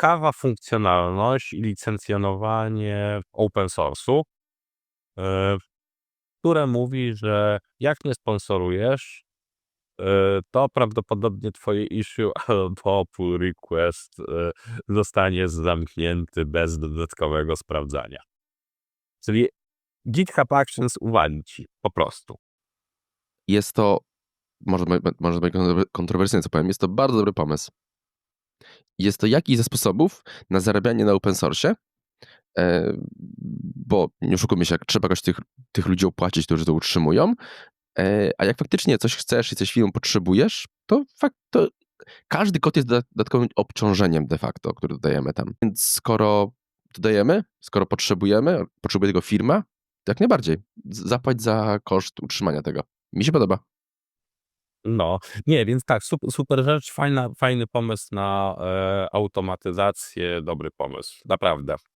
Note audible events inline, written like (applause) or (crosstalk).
ciekawa funkcjonalność i licencjonowanie open source'u, e, które mówi, że jak nie sponsorujesz, e, to prawdopodobnie twoje issue (laughs) albo pull request, e, zostanie zamknięty bez dodatkowego sprawdzania. Czyli GitHub Actions uwali ci po prostu. Jest to, może, może kontrowersyjne, co powiem, jest to bardzo dobry pomysł. Jest to jakiś ze sposobów na zarabianie na open source, e, bo nie oszukujmy się, jak trzeba jakoś tych, tych ludzi opłacić, którzy to utrzymują, e, a jak faktycznie coś chcesz i coś chwilą potrzebujesz, to, fakt, to każdy kod jest doda- dodatkowym obciążeniem de facto, który dodajemy tam. Więc skoro dodajemy, skoro potrzebujemy, potrzebuje tego firma, jak najbardziej. Zapłać za koszt utrzymania tego. Mi się podoba. No, nie, więc tak, sup super rzecz, fajna fajny pomysł na, e, automatyzację, dobry pomysł, naprawdę.